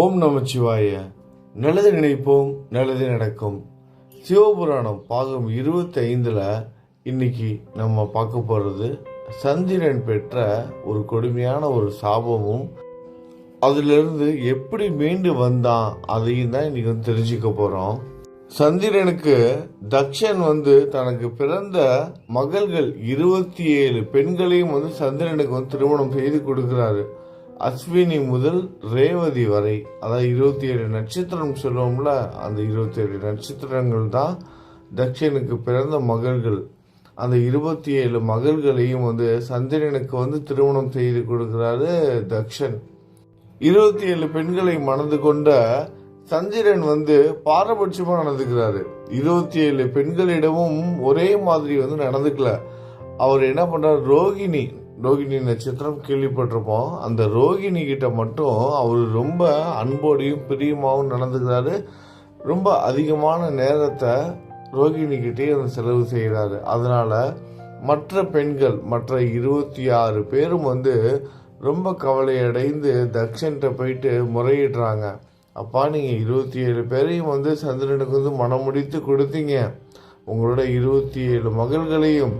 ஓம் நமச்சிவாய நல்லது நினைப்போம் நல்லது நடக்கும். சிவபுராணம் பாகம் இருபத்தி ஐந்தில் இன்னைக்கு நம்ம பார்க்க போகிறது சந்திரன் பெற்ற ஒரு கொடுமையான ஒரு சாபமும் அதிலிருந்து எப்படி மீண்டு வந்தான் அதையும் தான் இன்னைக்கு வந்து தெரிஞ்சுக்க போகிறோம் சந்திரனுக்கு தக்ஷன் வந்து தனக்கு பிறந்த மகள்கள் இருபத்தி ஏழு பெண்களையும் வந்து சந்திரனுக்கு வந்து திருமணம் செய்து கொடுக்கிறாரு. அஸ்வினி முதல் ரேவதி வரை அதாவது இருபத்தி ஏழு நட்சத்திரம் சொல்லுவோம்ல அந்த இருபத்தி ஏழு நட்சத்திரங்கள் தான் தக்ஷனுக்கு பிறந்த மகள்கள். அந்த இருபத்தி ஏழு மகள்களையும் வந்து சந்திரனுக்கு வந்து திருமணம் செய்து கொடுக்கிறாரு தக்ஷன் இருபத்தி ஏழு பெண்களை மணந்து கொண்ட சந்திரன் வந்து பாரபட்சமாக நடந்துக்கிறாரு. இருபத்தி ஏழு பெண்களிடமும் ஒரே மாதிரி வந்து நடந்துக்கல. அவர் என்ன பண்றார் ரோகிணி ரோகிணி நட்சத்திரம் கேள்விப்பட்டிருப்போம். அந்த ரோகிணி கிட்ட மட்டும் அவர் ரொம்ப அன்போடையும் பிரியமாகவும் நடந்துக்கிறாரு. ரொம்ப அதிகமான நேரத்தை ரோகிணி கிட்டே செலவு செய்கிறாரு அதனால மற்ற பெண்கள் மற்ற இருபத்தி ஆறு பேரும் வந்து ரொம்ப கவலையடைந்து தக்ஷன்கிட்ட போயிட்டு முறையிடுறாங்க. அப்பா நீங்கள் இருபத்தி ஏழு பேரையும் வந்து சந்திரனுக்கு வந்து மனம் முடித்து கொடுத்தீங்க. உங்களோட இருபத்தி ஏழு மகள்களையும்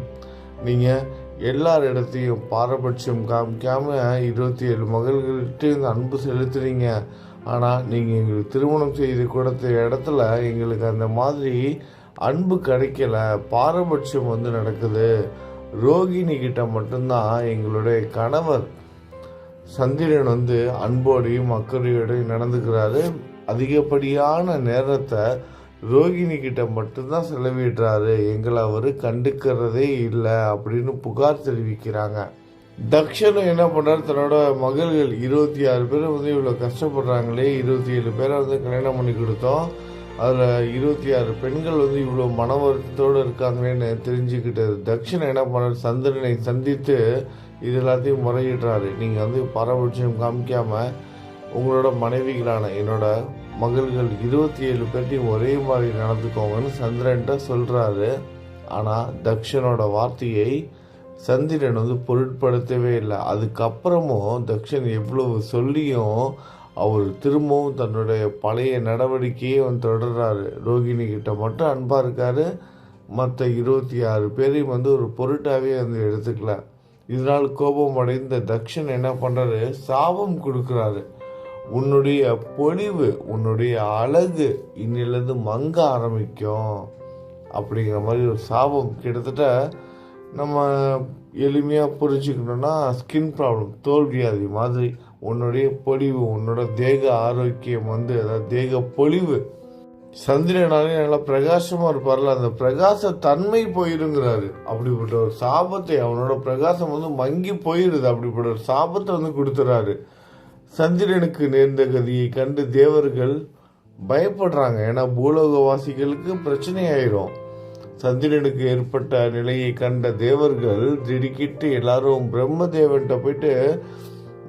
நீங்கள் எல்லார் இடத்தையும் பாரபட்சம் காமிக்காமல் இருபத்தி ஏழு மகள்கள்கிட்ட இந்த அன்பு செலுத்துறீங்க. ஆனால் நீங்கள் எங்களுக்கு திருமணம் செய்து கொடுத்த இடத்துல எங்களுக்கு அந்த மாதிரி அன்பு கிடைக்கல. பாரபட்சம் வந்து நடக்குது. ரோகிணி கிட்ட மட்டும்தான் எங்களுடைய கணவர் சந்திரன் வந்து அன்போடையும் அக்கறையோடையும் நடந்துக்கிறாரு. அதிகப்படியான நேரத்தை ரோகிணி கிட்ட மட்டும்தான் செலவிடுறாரு. எங்களை அவர் கண்டுக்கிறதே இல்லை அப்படின்னு புகார் தெரிவிக்கிறாங்க. தக்ஷனும் என்ன பண்ணார்? தன்னோட மகள்கள் இருபத்தி ஆறு பேர் வந்து இவ்வளோ கஷ்டப்படுறாங்களே. இருபத்தி ஏழு பேரை வந்து கல்யாணம் பண்ணி கொடுத்தோம். அதில் இருபத்தி ஆறு பெண்கள் வந்து இவ்வளோ மன வருத்தத்தோடு இருக்காங்களேன்னு தெரிஞ்சுக்கிட்டது தக்ஷன் என்ன பண்ணார்? சந்திரனை சந்தித்து இது எல்லாத்தையும் முறையிடுறாரு. நீங்கள் வந்து பாரபட்சம் காமிக்காமல் உங்களோட மனைவிகளான என்னோட மகள்கள் இருபத்தி ஏழு பேர்ட்டையும் ஒரே மாதிரி நடந்துக்கோங்கன்னு சந்திரன்ட்ட சொல்கிறாரு ஆனால் தக்ஷனோட வார்த்தையை சந்திரன் வந்து பொருட்படுத்தவே இல்லை. அதுக்கப்புறமும் தக்ஷன் எவ்வளவு சொல்லியும் அவர் திரும்பவும் தன்னுடைய பழைய நடவடிக்கையை வந்து தொடர்றாரு. ரோகிணி கிட்ட மட்டும் அன்பாக இருக்காரு. மற்ற இருபத்தி ஆறு பேரையும் வந்து ஒரு பொருட்டாகவே வந்து எடுத்துக்கல. இதனால் கோபம் அடைந்த தக்ஷன் என்ன பண்ணுறாரு சாபம் கொடுக்குறாரு. உன்னுடைய பொலிவு உன்னுடைய அழகு இன்னிலிருந்து மங்க ஆரம்பிக்கும். அப்படிங்கிற மாதிரி ஒரு சாபம் கிட்டத்தட்ட நம்ம எளிமையாக புரிஞ்சுக்கணுன்னா ஸ்கின் ப்ராப்ளம் தோல் வியாதி மாதிரி உன்னுடைய பொழிவு உன்னோட தேக ஆரோக்கியம் வந்து அதாவது தேக பொலிவு. சந்திரனாலே நல்லா பிரகாசமாக இருப்பார்ல அந்த பிரகாச தன்மை போயிருங்கிறாரு. அப்படிப்பட்ட ஒரு சாபத்தை அவனோட பிரகாசம் வந்து மங்கி போயிருது. அப்படிப்பட்ட ஒரு சாபத்தை வந்து கொடுத்துறாரு. சந்திரனுக்கு நேர்ந்த கதியை கண்டு தேவர்கள் பயப்படுறாங்க. ஏன்னா பூலோகவாசிகளுக்கு பிரச்சனை ஆயிரும் சந்திரனுக்கு ஏற்பட்ட நிலையை கண்ட தேவர்கள் திடுக்கிட்டு எல்லாரும் பிரம்மதேவன்கிட்ட போயிட்டு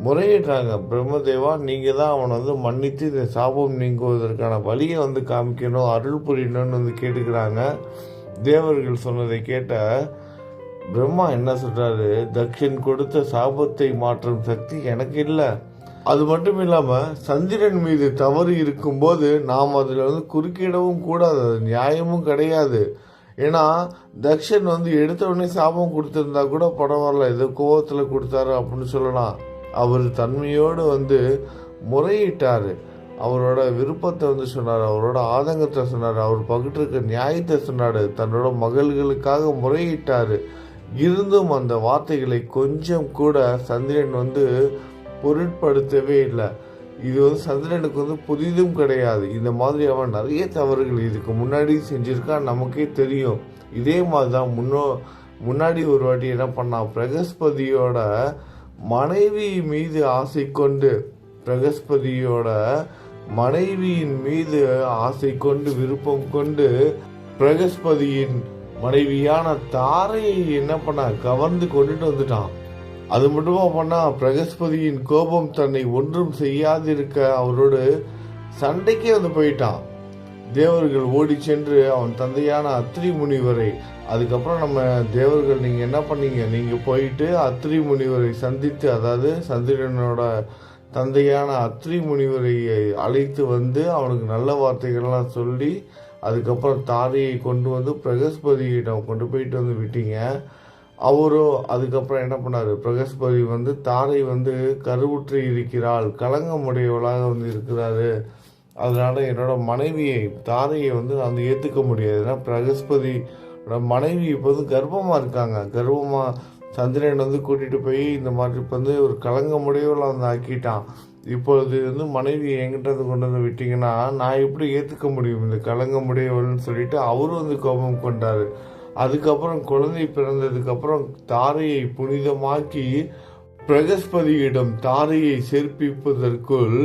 முறையிடுறாங்க பிரம்மதேவா நீங்க தான் அவனை வந்து மன்னித்து இந்த சாபம் நீங்குவதற்கான வழியை வந்து காமிக்கணும் அருள் புரியணும்னு வந்து கேட்டுக்கிறாங்க. தேவர்கள் சொன்னதை கேட்ட பிரம்மா என்ன சொல்றாரு? தக்ஷன் கொடுத்த சாபத்தை மாற்றும் சக்தி எனக்கு இல்லை. அது மட்டும் இல்லாமல் சந்திரன் மீது தவறு இருக்கும்போது நாம் அதில் வந்து குறுக்கிடவும் கூடாது அது நியாயமும் கிடையாது. ஏன்னா தக்ஷன் வந்து எடுத்த உடனே சாபம் கொடுத்துருந்தா கூட பரவாயில்ல ஏதோ கோவத்தில் கொடுத்தாரு அப்படின்னு சொல்லலாம். அவர் தன்மையோடு வந்து முறையிட்டார். அவரோட விருப்பத்தை வந்து சொன்னார் அவரோட ஆதங்கத்தை சொன்னார் அவர் பகிட்டிருக்க நியாயத்தை சொன்னார் தன்னோட மகள்களுக்காக முறையிட்டார். இருந்தும் அந்த வார்த்தைகளை கொஞ்சம் கூட சந்திரன் வந்து பொருட்படுத்தவே இல்லை. இது வந்து சந்திரனுக்கு வந்து புதிதும் கிடையாது. இந்த மாதிரி அவன் நிறைய தவறுகள் இதுக்கு முன்னாடி செஞ்சுருக்கான் நமக்கே தெரியும். இதே மாதிரி தான் முன்னோ முன்னாடி ஒரு வாட்டி என்ன பண்ணான் பிரகஸ்பதியோட மனைவி மீது ஆசை கொண்டு பிரகஸ்பதியோட மனைவியின் மீது ஆசை கொண்டு விருப்பம் கொண்டு பிரகஸ்பதியின் மனைவியான தாரையை என்ன பண்ண கவர்ந்து கொண்டுட்டு வந்துட்டான். அது மட்டுமா பண்ணால் பிரகஸ்பதியின் கோபம் தன்னை ஒன்றும் செய்யாதிருக்க அவரோடு சண்டைக்கே வந்து போயிட்டான். தேவர்கள் ஓடி சென்று அவன் தந்தையான அத்திரி முனிவரை அதுக்கப்புறம் நம்ம தேவர்கள் நீங்கள் என்ன பண்ணீங்க? நீங்கள் போயிட்டு அத்திரி முனிவரை சந்தித்து அதாவது சந்திரனோட தந்தையான அத்திரி முனிவரை அழைத்து வந்து அவனுக்கு நல்ல வார்த்தைகள்லாம் சொல்லி அதுக்கப்புறம் தாரையை கொண்டு வந்து பிரகஸ்பதியிடம் கொண்டு போயிட்டு வந்து விட்டீங்க. அவரும் அதுக்கப்புறம் என்ன பண்ணார்? பிரகஸ்பதி வந்து தாரை வந்து கருவுற்று இருக்கிறாள். களங்கமுடையவளாக வந்து இருக்கிறாரு. அதனால் என்னோட மனைவியை தாரையை வந்து நான் வந்து ஏற்றுக்க முடியாது. ஏன்னா பிரகஸ்பதி மனைவி இப்போ வந்து கர்ப்பமாக இருக்காங்க. கர்ப்பமாக சந்திரன் வந்து கூட்டிகிட்டு போய் இந்த மாதிரி இப்போ வந்து ஒரு களங்கமுடையவளை வந்து ஆக்கிட்டான். இப்பொழுது வந்து மனைவி என்கிட்ட வந்து கொண்டு வந்து விட்டிங்கன்னா நான் எப்படி ஏற்றுக்க முடியும் இந்த களங்கமுடையவள்னு சொல்லிட்டு அவரும் வந்து கோபம் கொண்டார். அதுக்கப்புறம் குழந்தை பிறந்ததுக்கப்புறம் தாரையை புனிதமாக்கி பிரகஸ்பதியிடம் தாரையை சேர்ப்பிப்பதற்குள்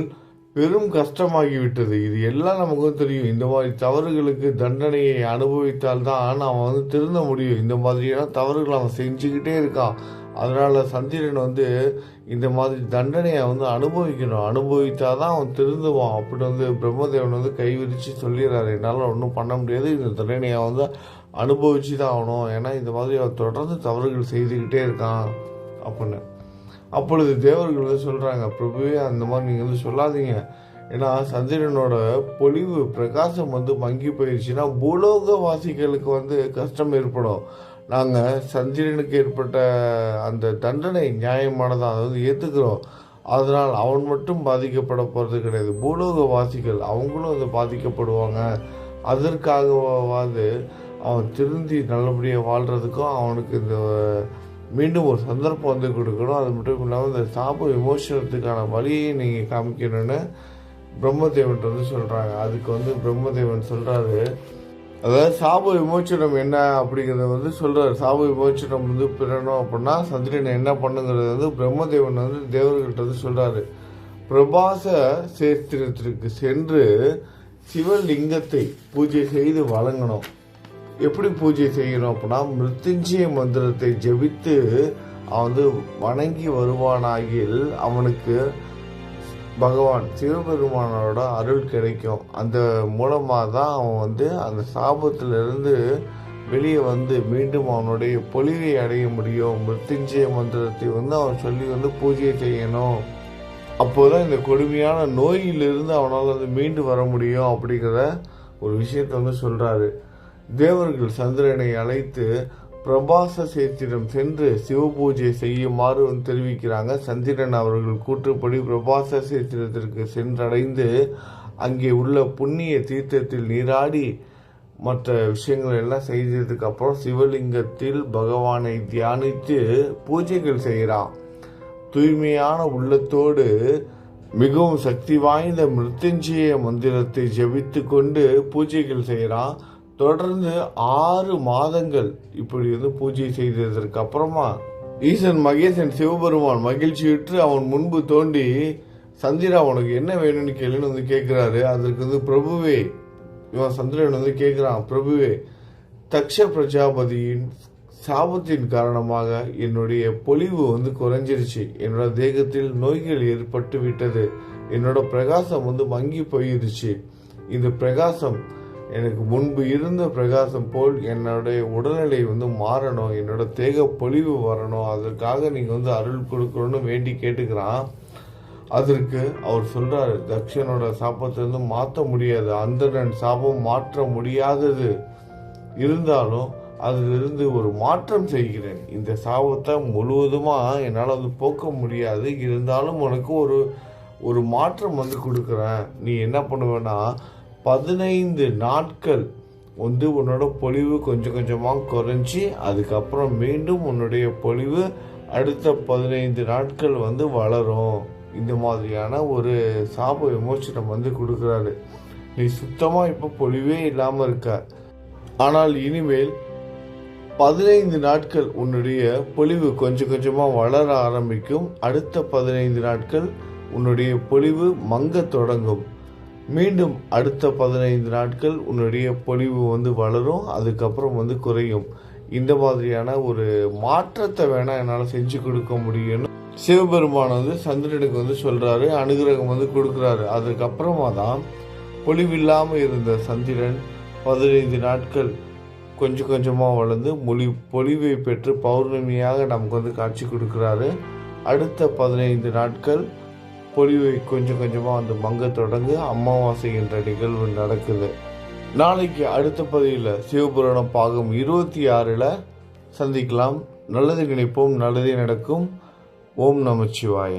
பெரும் கஷ்டமாகிவிட்டது. இது எல்லாம் நமக்கும் தெரியும். இந்த மாதிரி தவறுகளுக்கு தண்டனையை அனுபவித்தால் தான் அவன் வந்து திருந்த முடியும். இந்த மாதிரியான தவறுகள் அவன் செஞ்சுக்கிட்டே இருக்கான். அதனால் சந்திரன் வந்து இந்த மாதிரி தண்டனையை வந்து அனுபவிக்கணும். அனுபவித்தாதான் அவன் திருந்துவான். அப்படி வந்து பிரம்மதேவன் வந்து கை விரித்து சொல்லிடுறாரு. என்னால் ஒன்றும் பண்ண முடியாது. இந்த தண்டனையை வந்து அனுபவிச்சு தான் ஆகணும். ஏன்னா இந்த மாதிரி அவன் தொடர்ந்து தவறுகள் செய்துக்கிட்டே இருக்கான் அப்படின்னு. அப்பொழுது தேவர்கள் வந்து சொல்கிறாங்க பிரபுவே அந்த மாதிரி நீங்கள் வந்து சொல்லாதீங்க. ஏன்னா சந்திரனோட பொலிவு பிரகாசம் வந்து மங்கி போயிடுச்சுன்னா பூலோக வாசிகளுக்கு வந்து கஷ்டம் ஏற்படும். நாங்கள் சந்திரனுக்கு ஏற்பட்ட அந்த தண்டனை நியாயமானதாக அதாவது ஏற்றுக்கிறோம் அதனால் அவன் மட்டும் பாதிக்கப்பட போகிறது கிடையாது. பூலோகவாசிகள் அவங்களும் வந்து பாதிக்கப்படுவாங்க. அதற்காகவாது அவன் திருந்தி நல்லபடியாக வாழ்கிறதுக்கும் அவனுக்கு இந்த மீண்டும் ஒரு சந்தர்ப்பம் வந்து கொடுக்கணும். அது மட்டும் இல்லாமல் இந்த சாப விமோசனத்துக்கான வழியை நீங்கள் காமிக்கணும்னு பிரம்மதேவன் வந்து சொல்கிறாங்க அதுக்கு வந்து பிரம்மதேவன் சொல்கிறாரு அதாவது சாப விமோச்சனம் என்ன அப்படிங்கிறத வந்து சொல்கிறார் சாப விமோச்சனம் வந்து பெறணும் அப்படின்னா சந்திரனை என்ன பண்ணுங்கிறது வந்து பிரம்மதேவன் வந்து தேவர்கிட்ட வந்து சொல்கிறாரு பிரபாச சேத்திரத்திற்கு சென்று சிவலிங்கத்தை பூஜை செய்து வழங்கணும். எப்படி பூஜை செய்யணும் அப்படின்னா மிருத்துஞ்சய மந்திரத்தை ஜெபித்து அவன் வந்து வணங்கி வருவானாகில் அவனுக்கு பகவான் சிவபெருமானோட அருள் கிடைக்கும். அந்த மூலமாக தான் அவன் வந்து அந்த சாபத்திலிருந்து வெளியே வந்து மீண்டும் அவனுடைய பொலிவை அடைய முடியும். மிருத்யுஞ்சய மந்திரத்தை வந்து அவன் சொல்லி வந்து பூஜை செய்யணும். அப்போதான் இந்த கொடுமையான நோயிலிருந்து அவனால் வந்து மீண்டு வர முடியும் அப்படிங்கிற ஒரு விஷயத்த வந்து சொல்கிறாரு தேவர்கள் சந்திரனை அழைத்து பிரபாச சேத்திரம் சென்று சிவ பூஜை செய்யுமாறு தெரிவிக்கிறாங்க. சந்திரன் அவர்கள் கூற்றுப்படி பிரபாச சேத்திரத்திற்கு சென்றடைந்து அங்கே உள்ள புண்ணிய தீர்த்தத்தில் நீராடி மற்ற விஷயங்கள் எல்லாம் செய்ததுக்கு அப்புறம் சிவலிங்கத்தில் பகவானை தியானித்து பூஜைகள் செய்கிறான். தூய்மையான உள்ளத்தோடு மிகவும் சக்தி வாய்ந்த மிருத்துஞ்சய மந்திரத்தை ஜெபித்து கொண்டு பூஜைகள் செய்கிறான். தொடர்ந்து ஆறு மாதங்கள் இப்படி வந்து பூஜை செய்ததற்கு அப்புறமா ஈசன் மகேசன் சிவபெருமான் மகிழ்ச்சியுற்று அவன் முன்பு தோண்டி சந்திரா உனக்கு என்ன வேணும்னு கேளுன்னு வந்து கேட்குறாரு. அதற்கு வந்து பிரபுவே. இவன் சந்திரன் வந்து கேட்குறான் பிரபுவே தக்ஷ பிரஜாபதியின் சாபத்தின் காரணமாக என்னுடைய பொலிவு வந்து குறைஞ்சிருச்சு. என்னோட தேகத்தில் நோய்கள் ஏற்பட்டு விட்டது என்னோட பிரகாசம் வந்து மங்கி போயிருச்சு. இந்த பிரகாசம் எனக்கு முன்பு இருந்த பிரகாசம் போல் என்னுடைய உடல்நிலை வந்து மாறணும் என்னோட தேக பொலிவு வரணும். அதற்காக நீங்கள் வந்து அருள் கொடுக்கணும்னு வேண்டி கேட்டுக்கிறான். அதற்கு அவர் சொல்கிறார் தக்ஷனோட சாபத்திலிருந்து வந்து மாற்ற முடியாது. அந்தரன் சாபம் மாற்ற முடியாதது இருந்தாலும் அதிலிருந்து ஒரு மாற்றம் செய்கிறேன். இந்த சாபத்தை முழுவதுமாக என்னால் வந்து போக்க முடியாது. இருந்தாலும் உனக்கு ஒரு ஒரு மாற்றம் வந்து கொடுக்குறேன். நீ என்ன பண்ணுவேன்னா பதினைந்து நாட்கள் வந்து உன்னோட பொழிவு கொஞ்சம் கொஞ்சமாக குறைஞ்சி அதுக்கப்புறம் மீண்டும் உன்னுடைய பொழிவு அடுத்த பதினைந்து நாட்கள் வந்து வளரும். இந்த மாதிரியான ஒரு சாப விமோசனம் வந்து கொடுக்குறாரு. நீ சுத்தமாக இப்போ பொழிவே இல்லாமல் இருக்க. ஆனால் இனிமேல் பதினைந்து நாட்கள் உன்னுடைய பொழிவு கொஞ்சம் கொஞ்சமாக வளர ஆரம்பிக்கும். அடுத்த பதினைந்து நாட்கள் உன்னுடைய பொழிவு மங்க தொடங்கும். மீண்டும் அடுத்த பதினைந்து நாட்கள் உன்னுடைய பொலிவு வந்து வளரும் அதுக்கப்புறம் வந்து குறையும். இந்த மாதிரியான ஒரு மாற்றத்தை வேணா என்னால் செஞ்சு கொடுக்க முடியும்னு சிவபெருமான் வந்து சந்திரனுக்கு வந்து சொல்றாரு அனுகிரகம் வந்து கொடுக்குறாரு. அதுக்கப்புறமா தான் பொலிவில்லாமல் இருந்த சந்திரன் பதினைந்து நாட்கள் கொஞ்சம் கொஞ்சமாக வளர்ந்து மொழி பொலிவை பெற்று பௌர்ணமியாக நமக்கு வந்து காட்சி கொடுக்குறாரு. அடுத்த பதினைந்து நாட்கள் பொழிவை கொஞ்சம் கொஞ்சமாக வந்து மங்க தொடங்கு. அமாவாசை என்ற நிகழ்வு நடக்குது. நாளைக்கு அடுத்த பதிவில் சிவபுராணம் பாகம் இருபத்தி ஆறில் சந்திக்கலாம். நல்லது நினைப்போம் நல்லதே நடக்கும். ஓம் நமச்சிவாய